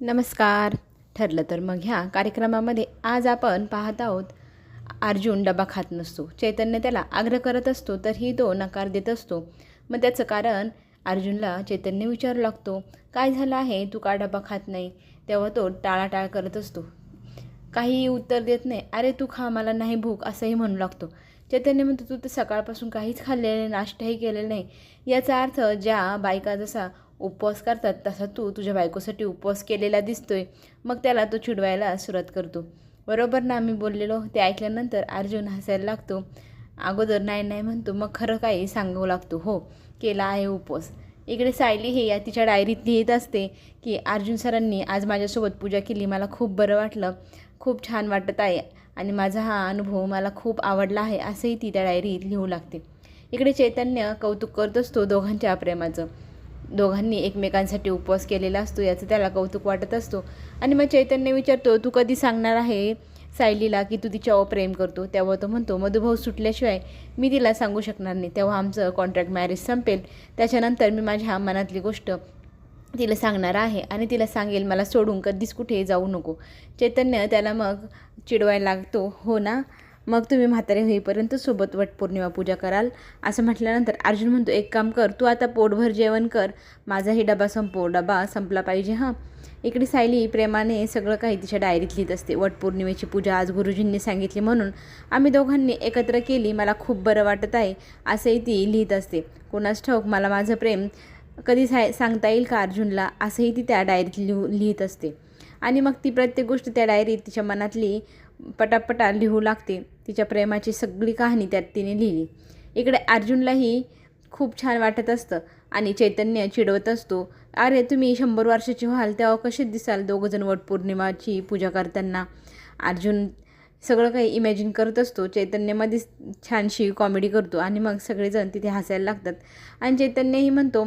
नमस्कार. ठरलं तर मग ह्या कार्यक्रमामध्ये आज आपण पाहत आहोत अर्जुन डबा खात नसतो. चैतन्य त्याला आग्रह करत असतो तरीही तो नकार देत असतो. मग त्याचं कारण अर्जुनला चैतन्य विचारू लागतो काय झालं आहे? तू का डबा खात नाही? तेव्हा तो टाळाटाळ करत असतो. काहीही उत्तर देत नाही. अरे तू खा मला नाही भूक असंही म्हणू लागतो. चैतन्य म्हणतो तू तर सकाळपासून काहीच खाल्लेलं नाही नाश्ताही केलेला नाही. याचा अर्थ ज्या बायका जसा उपवास करतात तसा तू तुझ्या बायकोसाठी उपवास केलेला दिसतोय. मग त्याला तो चिडवायला सुरुवात करतो. बरोबर ना? मी बोललेलो. ते ऐकल्यानंतर अर्जुन हसायला लागतो. अगोदर नाही नाही म्हणतो. मग खरं काही सांगू लागतो. हो केला आहे उपवास. इकडे सायली हे या तिच्या डायरीत लिहित असते की अर्जुन सरांनी आज माझ्यासोबत पूजा केली. मला खूप बरं वाटलं. खूप छान वाटत आहे. आणि माझा हा अनुभव मला खूप आवडला आहे. असंही ती त्या डायरीत लिहू लागते. इकडे चैतन्य कौतुक करत असतो दोघांच्या प्रेमाचं. दोघांनी एकमेकांसाठी उपवास केलेला असतो याचं त्याला कौतुक वाटत असतो. आणि मग चैतन्य विचारतो तू कधी सांगणार आहे सायलीला की तू तिच्यावर प्रेम करतो? तेव्हा तो म्हणतो मधुभाऊ सुटल्याशिवाय मी तिला सांगू शकणार नाही. तेव्हा आमचं कॉन्ट्रॅक्ट मॅरेज संपेल. त्याच्यानंतर मी माझ्या मनातली गोष्ट तिला सांगणार आहे आणि तिला सांगेल मला सोडून कधीच कुठे जाऊ नको. चैतन्य त्याला मग चिडवायला लागतो हो ना? मग तुम्ही म्हातारे होईपर्यंत सोबत वटपौर्णिमा पूजा कराल. असं म्हटल्यानंतर अर्जुन म्हणतो एक काम कर तू आता पोटभर जेवण कर. माझाही डबा संपो डबा संपला पाहिजे हां. इकडे सायली प्रेमाने सगळं काही तिच्या डायरीत लिहित असते. वटपौर्णिमेची पूजा आज गुरुजींनी सांगितली म्हणून आम्ही दोघांनी एकत्र केली मला खूप बरं वाटत आहे असंही ती लिहित असते. कोणास ठाऊक मला माझं प्रेम कधी साय सांगता येईल का अर्जुनला? असंही ती त्या डायरीत लिहू लिहित असते. आणि मग ती प्रत्येक गोष्ट त्या डायरीत तिच्या मनातली पटापटा लिहू लागते. तिच्या प्रेमाची सगळी कहाणी त्यात तिने लिहिली. इकडे अर्जुनलाही खूप छान वाटत असतं आणि चैतन्य चिडवत असतो. अरे तुम्ही शंभर वर्षाचे व्हाल तेव्हा कसे दिसाल दोघंजण वटपौर्णिमाची पूजा करताना? अर्जुन सगळं काही इमॅजिन करत असतो. चैतन्यमध्येच छानशी कॉमेडी करतो आणि मग सगळेजण तिथे हसायला लागतात. आणि चैतन्यही म्हणतो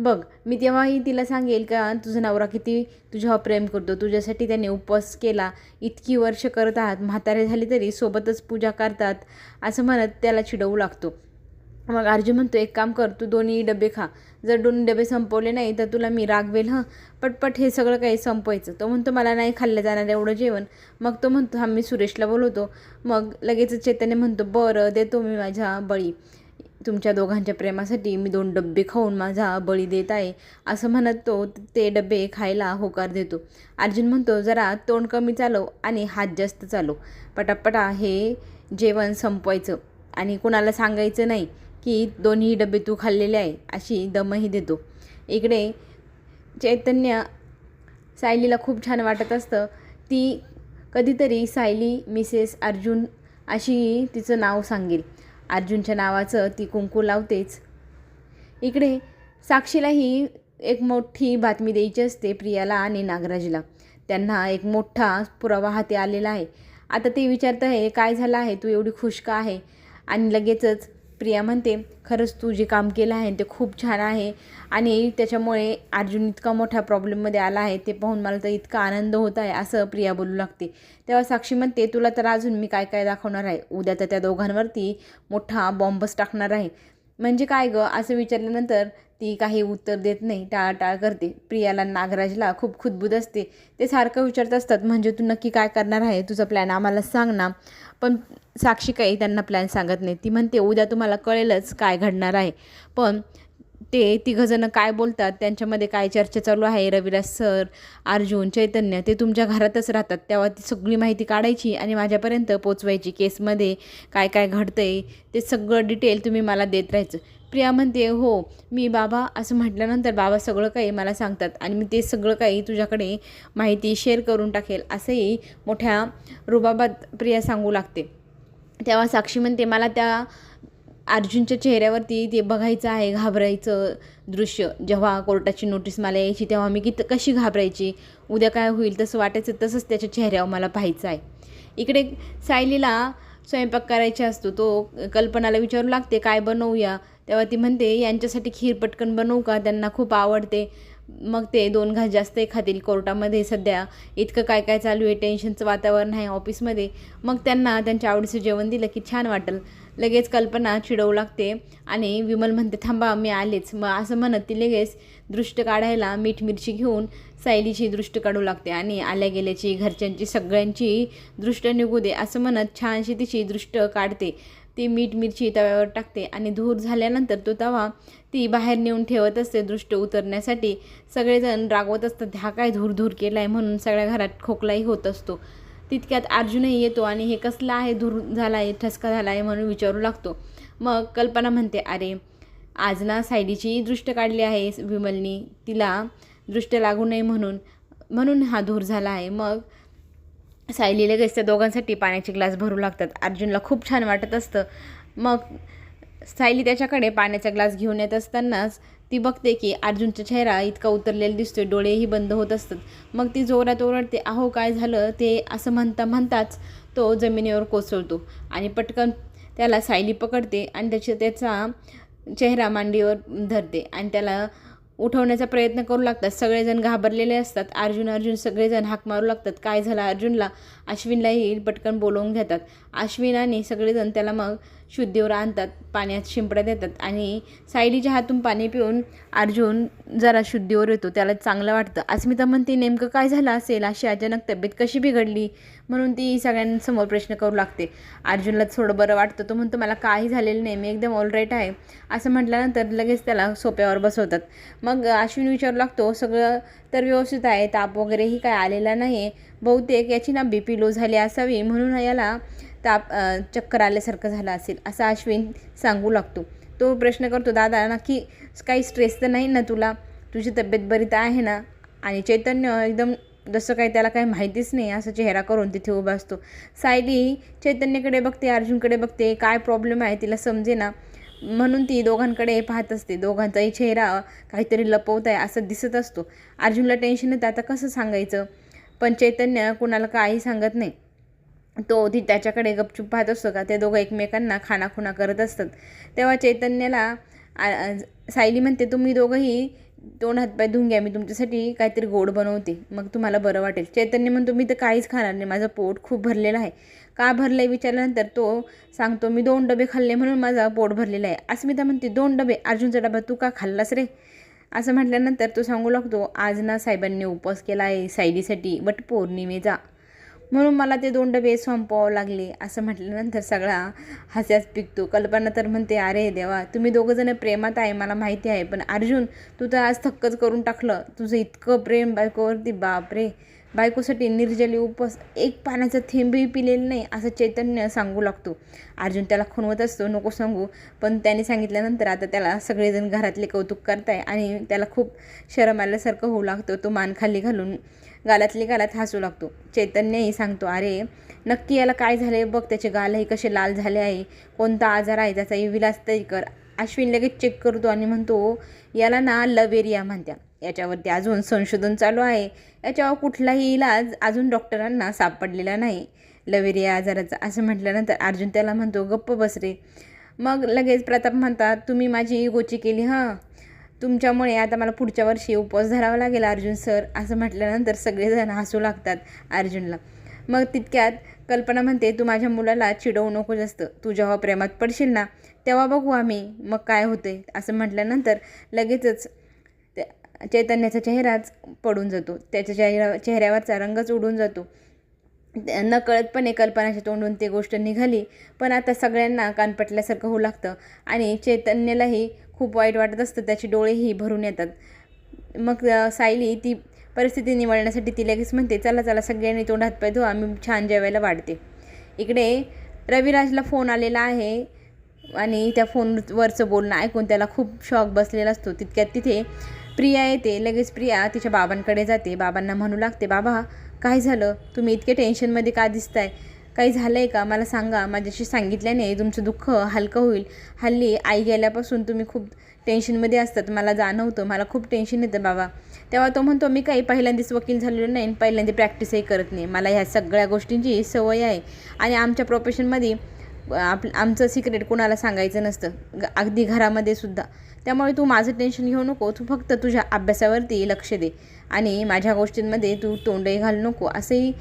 बघ मी तेव्हाही तिला सांगेल का तुझा नवरा किती तुझ्यावर प्रेम करतो. तुझ्यासाठी त्याने उपवास केला. इतकी वर्ष करत आहात. म्हातारे झाले तरी सोबतच पूजा करतात. असं म्हणत त्याला चिडवू लागतो. मग अर्जुन म्हणतो एक काम कर तू दोन्ही डबे खा. जर दोन्ही डबे संपवले नाही तर तुला मी रागवेल हं. पटपट हे सगळं काही संपवायचं. तो म्हणतो मला नाही खाल्लं जाणार एवढं जेवण. मग तो म्हणतो हा मी सुरेशला बोलवतो. मग लगेच चैतन्य म्हणतो बरं देतो मी माझ्या बळी. तुमच्या दोघांच्या प्रेमासाठी मी दोन डब्बे खाऊन माझा बळी देत आहे असं म्हणत तो ते डबे खायला होकार देतो. अर्जुन म्हणतो जरा तोंड कमी चालव आणि हात जास्त चालव. पटापटा हे जेवण संपवायचं. आणि कुणाला सांगायचं नाही की दोन्ही डबे तू खाल्लेले आहे अशी दमही देतो. इकडे चैतन्य सायलीला खूप छान वाटत असतं. ती कधीतरी सायली मिसेस अर्जुन अशी तिचं नाव सांगेल. अर्जुनच्या नावाचं ती कुंकू लावतेच. इकडे साक्षीलाही एक मोठी बातमी द्यायची असते प्रियाला आणि नागराजला. त्यांना एक मोठा पुरावा हाती आलेला आहे. आता ते विचारतं आहे काय झालं आहे? तू एवढी खुश का आहे? आणि लगेचच प्रिया म्हणते खरंच तू जे काम केलं आहे ते खूप छान आहे आणि त्याच्यामुळे अर्जुन इतका मोठ्या प्रॉब्लेममध्ये आला आहे ते पाहून मला तर इतका आनंद होत आहे असं प्रिया बोलू लागते. तेव्हा साक्षी म्हणते तुला तर अजून मी काय काय दाखवणार आहे? उद्या तर त्या दोघांवरती मोठा बॉम्बच टाकणार आहे. म्हणजे काय गं? असं विचारल्यानंतर ती काही उत्तर देत नाही. टाळाटाळ करते. प्रियाला नागराजला खूप खुदबुद असते. ते सारखं विचारत असतात म्हणजे तू नक्की काय करणार आहे? तुझा प्लॅन आम्हाला सांग ना. पण साक्षी काही त्यांना प्लॅन सांगत नाही. ती म्हणते उद्या तुम्हाला कळेलच काय घडणार आहे. पण ते तिघंजणं काय बोलतात त्यांच्यामध्ये काय चर्चा चालू आहे? रविराज सर अर्जुन चैतन्य ते तुमच्या घरातच राहतात. तेव्हा ती सगळी माहिती काढायची आणि माझ्यापर्यंत पोचवायची केसमध्ये काय काय घडतं आहे ते सगळं डिटेल तुम्ही मला देत राहायचं. प्रिया म्हणते हो मी बाबा असं म्हटल्यानंतर बाबा सगळं काही मला सांगतात आणि मी ते सगळं काही तुझ्याकडे माहिती शेअर करून टाकेल असंही मोठ्या रुबाबात प्रिया सांगू लागते. तेव्हा साक्षी म्हणते मला त्या अर्जुनच्या चेहऱ्यावरती ते बघायचं आहे घाबरायचं दृश्य. जेव्हा कोर्टाची नोटीस मला यायची तेव्हा मी किती कशी घाबरायची? उद्या काय होईल? तसं वाटायचं तसंच त्याच्या चेहऱ्यावर मला पाहायचं आहे. इकडे सायलीला स्वयंपाक करायचा असतो. तो कल्पनाला विचारू लागते काय बनवूया? तेव्हा ती म्हणते यांच्यासाठी खीर पटकन बनवू का? त्यांना खूप आवडते. मग ते दोन घास जास्त खातील कोर्टामध्ये सध्या. इतकं काय काय चालू आहे टेन्शनचं वातावरण आहे ऑफिसमध्ये मग त्यांना त्यांच्या आवडीचं जेवण दिलं की छान वाटेल. लगेच कल्पना चिडवू लागते आणि विमल म्हणते थांबा मी आलेच. मग असं म्हणत ती लगेच दृष्ट काढायला मीठ मिरची घेऊन सायलीची दृष्ट काढू लागते आणि आल्या गेल्याची घरच्यांची सगळ्यांची दृष्ट निघू दे असं म्हणत छानशी तिची दृष्ट काढते. ती मीठ मिरची तव्यावर टाकते आणि धूर झाल्यानंतर तो तवा ती बाहेर नेऊन ठेवत असते दृष्ट उतरण्यासाठी. सगळेजण रागवत असतात हा काय धूर धूर केला आहे म्हणून सगळ्या घरात खोकलाही होत असतो. तितक्यात अर्जुनही येतो आणि हे कसला आहे? धूर झाला आहे ठसका झाला आहे म्हणून विचारू लागतो. मग कल्पना म्हणते अरे आज ना सायलीची दृष्ट काढली आहे विमलनी. तिला दृष्ट लागू नये म्हणून म्हणून हा धूर झाला आहे. मग सायली लगेच त्या दोघांसाठी पाण्याचे ग्लास भरू लागतात. अर्जुनला खूप छान वाटत असतं. मग सायली त्याच्याकडे पाण्याचा ग्लास घेऊन येत असतानाच ती बघते की अर्जुनचा चेहरा इतका उतरलेला दिसतोय डोळेही बंद होत असतात. मग ती जोरात ओरडते अहो काय झालं? ते असं म्हणता म्हणताच तो जमिनीवर कोसळतो आणि पटकन त्याला सायली पकडते आणि त्याच्या त्याचा चेहरा मांडीवर धरते आणि त्याला उठवण्याचा प्रयत्न करू लागतात. सगळेजण घाबरलेले असतात. अर्जुन अर्जुन सगळेजण हाक मारू लागतात. काय झालं अर्जुनला? अश्विनलाही पटकन बोलवून घेतात. अश्विन आणि सगळेजण त्याला मग शुद्धीवर आणतात पाण्यात शिंपड्या देतात आणि सायलीच्या हातून पाणी पिऊन अर्जुन जरा शुद्धीवर येतो त्याला चांगलं वाटतं. अस्मिता म्हणते नेमकं काय झालं असेल? अशी अचानक तब्येत कशी बिघडली? म्हणून ती सगळ्यांसमोर प्रश्न करू लागते. अर्जुनला थोडं बरं वाटतं तो म्हणतो मला काही झालेलं नाही मी एकदम ऑलराईट आहे. असं म्हटल्यानंतर लगेच त्याला सोप्यावर बसवतात. मग अश्विन विचारू लागतो सगळं तर व्यवस्थित आहे ताप वगैरेही काय आलेला नाही आहे बहुतेक याची ना बी पी लो झाली असावी म्हणून याला ताप चक्कर आल्यासारखं झालं असेल असा अश्विन सांगू लागतो. तो प्रश्न करतो दादा नक्की काही स्ट्रेस तर नाही ना तुला? तुझी तब्येत बरी तर आहे ना? आणि चैतन्य एकदम जसं काही त्याला काही माहितीच नाही असा चेहरा करून तिथे उभा असतो. सायली चैतन्यकडे बघते अर्जुनकडे बघते काय प्रॉब्लेम आहे तिला समजे ना? म्हणून ती दोघांकडे पाहत असते. दोघांचाही चेहरा काहीतरी लपवत आहे असं दिसत असतो. अर्जुनला टेन्शन येतं आता कसं सांगायचं? पण चैतन्य कुणाला काही सांगत नाही. तो ती त्याच्याकडे गपचूप पाहत असतो का? ते दोघं एकमेकांना खाणाखुणा करत असतात. तेव्हा चैतन्याला सायली म्हणते तुम्ही दोघंही दोन हातपाय धुवून घ्या मी तुमच्यासाठी काहीतरी गोड बनवते. मग तुम्हाला बरं वाटेल. चैतन्य म्हणतो मी तर काहीच खाणार नाही माझं पोट खूप भरलेलं आहे. का भरलं आहे विचारल्यानंतर तो सांगतो मी दोन डबे खाल्ले म्हणून माझा पोट भरलेलं आहे. अस्मिता म्हणते दोन डबे? अर्जुनचा डबा तू का खाल्लास रे? असं म्हटल्यानंतर तो सांगू लागतो आज ना साहेबांनी उपवास केला आहे सायलीसाठी वट पौर्णिमेचा म्हणून मला ते दोन डबे संपवावं लागले असं म्हटल्यानंतर सगळा हास्याच पिकतो. कल्पना तर म्हणते अरे देवा तुम्ही दोघंजणं प्रेमात आहे मला माहिती आहे पण अर्जुन तू तर आज थक्कच करून टाकलं. तुझं इतकं प्रेम बायकोवरती बापरे! बायकोसाठी निर्जली उपवास एक पाण्याचा थेंबही पिलेलं नाही असं चैतन्य सांगू लागतो. अर्जुन त्याला खुणवत असतो नको सांगू. पण त्याने सांगितल्यानंतर आता त्याला सगळेजण घरातले कौतुक करताय आणि त्याला खूप शरम आल्यासारखं होऊ लागतो. तो मान खाली घालून गालातली गालात हसू लागतो. चैतन्यही सांगतो अरे नक्की याला काय झाले बघ त्याचे गालही कसे लाल झाले आहे. कोणता आजार आहे? त्याचा विलास तरी कर. अश्विन लगेच चेक करतो आणि म्हणतो याला ना लवेरिया म्हणत्या. याच्यावरती अजून संशोधन चालू आहे. याच्यावर कुठलाही इलाज अजून डॉक्टरांना सापडलेला नाही. लवेरिया आजाराचा असं म्हटल्यानंतर अर्जुन त्याला म्हणतो गप्प बसरे मग लगेच प्रताप म्हणतात तुम्ही माझी गोची केली हां? तुमच्यामुळे आता मला पुढच्या वर्षी उपवास धरावा लागेल अर्जुन सर असं म्हटल्यानंतर सगळेजण हसू लागतात अर्जुनला. मग तितक्यात कल्पना म्हणते तू माझ्या मुलाला चिडवू नको जास्त. तू जेव्हा प्रेमात पडशील ना तेव्हा बघू आम्ही. मग काय होते असं म्हटल्यानंतर लगेचच चैतन्याचा चेहराच पडून जातो. त्याच्या चेहरा चेहऱ्यावरचा रंगच उडून जातो. नकळतपणे कल्पनाच्या तोंडून ती गोष्ट निघाली. पण आता सगळ्यांना कानपटल्यासारखं होऊ लागतं आणि चैतन्यालाही खूप वाईट वाटत असतं. त्याचे डोळेही भरून येतात. मग सायली ती परिस्थिती निवडण्यासाठी ती लगेच म्हणते चला चला सगळ्यांनी तोंड हातपाय धुवा आम्ही छान जेवायला वाढते. इकडे रविराजला फोन आलेला आहे आणि त्या फोनवरचं बोलणं ऐकून त्याला खूप शॉक बसलेला असतो. तितक्यात तिथे प्रिया येते लगेच प्रिया तिच्या बाबांकडे जाते. बाबांना म्हणू लागते बाबा काय झालं? तुम्ही इतके टेन्शनमध्ये का दिसताय? काही झालं आहे का? मला सांगा. माझ्याशी सांगितल्याने तुमचं दुःख हलकं होईल. हल्ली आई गेल्यापासून तुम्ही खूप टेन्शनमध्ये असतात. मला जाणवतं. मला खूप टेन्शन येतं बाबा. तेव्हा तो म्हणतो मी काही पहिल्यांदाच वकील झालेलो नाही पहिल्यांदा प्रॅक्टिसही करत नाही. मला ह्या सगळ्या गोष्टींची सवय आहे आणि आमच्या प्रोफेशनमध्ये आप आमचं सिक्रेट कोणाला सांगायचं नसतं. ग अगदी घरामध्ये सुद्धा. त्यामुळे तू माझं टेन्शन घेऊ नको. तू फक्त तुझ्या अभ्यासावरती लक्ष दे. आणि माझ्या गोष्टींमध्ये तू तोंडही घालू नको. असंही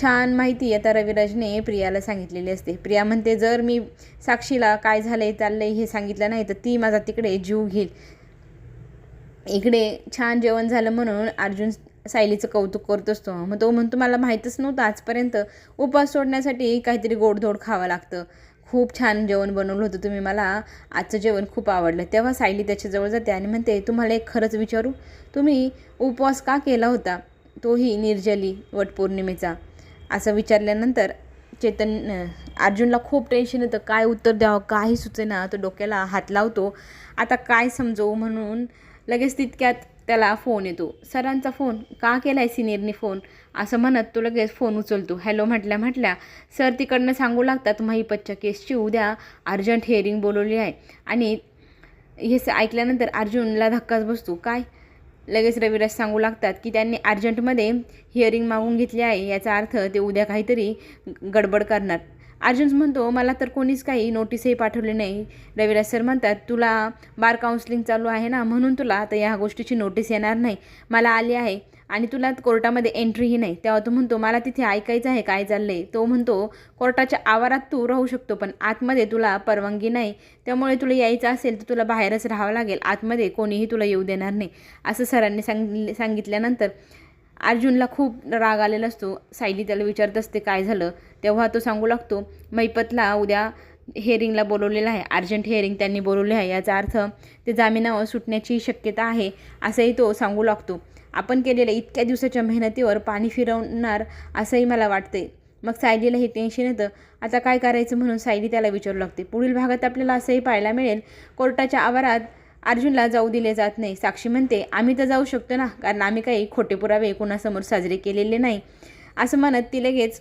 छान माहिती आता रविराजने प्रियाला सांगितलेली असते. प्रिया म्हणते जर मी साक्षीला काय झालंय चाललंय हे सांगितलं नाही तर ती माझा तिकडे जीव घेईल. इकडे छान जेवण झालं म्हणून अर्जुन सायलीचं कौतुक करत असतो. मग तो म्हणतो मला माहीतच नव्हतं आजपर्यंत उपवास सोडण्यासाठी काहीतरी गोडधोड खावं लागतं. खूप छान जेवण बनवलं होतं तुम्ही मला. आजचं जेवण खूप आवडलं. तेव्हा सायली त्याच्याजवळ जाते आणि म्हणते तुम्हाला एक खरंच विचारू? तुम्ही उपवास का केला होता? तोही निर्जली वटपौर्णिमेचा असं विचारल्यानंतर चेतन अर्जुनला खूप टेन्शन येतं. काय उत्तर द्यावं? काही सुचेना. तो डोक्याला हात लावतो. आता काय समजवू? म्हणून लगेच तितक्यात त्याला फोन येतो. सरांचा फोन का केला आहे सिनियरनी फोन असं म्हणत तो लगेच फोन उचलतो. हॅलो म्हटल्या म्हटल्या सर तिकडनं सांगू लागतात महिपतच्या केसची. उद्या अर्जंट हिअरिंग बोलवली आहे. आणि हे ऐकल्यानंतर अर्जुनला धक्काच बसतो. काय? लगेच रविराज सांगू लागतात की त्यांनी अर्जंटमध्ये हिअरिंग मागून घेतली आहे. याचा अर्थ ते उद्या काहीतरी गडबड करणार. अर्जुन म्हणतो मला तर कोणीच काही नोटीसही पाठवली नाही. रविराज सर म्हणतात तुला बार काउन्सिलिंग चालू आहे ना म्हणून तुला आता या गोष्टीची नोटीस येणार नाही. मला आली आहे आणि तुला कोर्टामध्ये एंट्रीही नाही. तेव्हा तो म्हणतो मला तिथे ऐकायचं आहे काय चाललं आहे तो म्हणतो कोर्टाच्या आवारात तू राहू शकतो पण आतमध्ये तुला परवानगी नाही. त्यामुळे तुला यायचं असेल तर तुला बाहेरच राहावं लागेल. आतमध्ये कोणीही तुला येऊ देणार नाही. असं सरांनी सांग सांगितल्यानंतर अर्जुनला खूप राग आलेला असतो. सायली त्याला विचारत असते काय झालं? तेव्हा तो सांगू लागतो मैपतला उद्या हेअरिंगला बोलवलेलं आहे अर्जंट हेअरिंग त्यांनी बोलवले आहे याचा अर्थ ते जामिनावर सुटण्याची शक्यता आहे असंही तो सांगू लागतो. आपण केलेल्या इतक्या दिवसाच्या मेहनतीवर पाणी फिरवणार असंही मला वाटते मग सायलीला हे टेन्शन येतं. आता काय करायचं म्हणून सायली त्याला विचारू लागते. पुढील भागात आपल्याला असंही पाहायला मिळेल कोर्टाच्या आवारात अर्जुनला जाऊ दिले जात नाही. साक्षी म्हणते आम्ही तर जाऊ शकतो ना कारण आम्ही काही खोटे पुरावे कुणासमोर साजरे केलेले नाही. असं म्हणत ती लगेच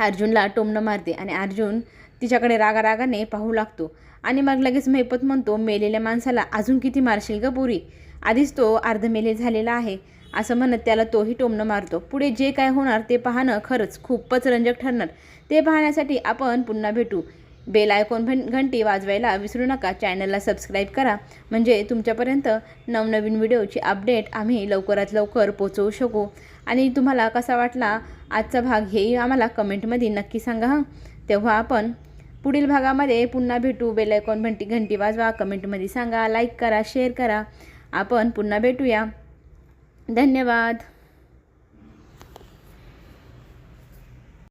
अर्जुनला टोमणं मारते आणि अर्जुन तिच्याकडे रागारागाने पाहू लागतो. आणि मग लगेच महिपत म्हणतो मेलेल्या माणसाला अजून किती मारशील ग पुरी? आधीच तो अर्धमेले झालेला आहे. असं म्हणत त्याला तोही टोमणं मारतो. पुढे जे काय होणार ते पाहणं खरंच खूपच रंजक ठरणार. ते पाहण्यासाठी आपण पुन्हा भेटू. बेल आयकॉन भन घंटी वाजवायला विसरू नका. चॅनलला सबस्क्राईब करा. म्हणजे तुमच्यापर्यंत नवनवीन व्हिडिओची अपडेट आम्ही लवकरात लवकर पोचवू शकू. आणि तुम्हाला कसा वाटला आजचा भाग हेही आम्हाला कमेंटमध्ये नक्की सांगा हां. तेव्हा आपण पुढील भागामध्ये पुन्हा भेटू. बेल आयकॉन घंटी घंटी वाजवा. कमेंटमध्ये सांगा लाईक करा शेअर करा. आपण पुन्हा भेटूया. धन्यवाद.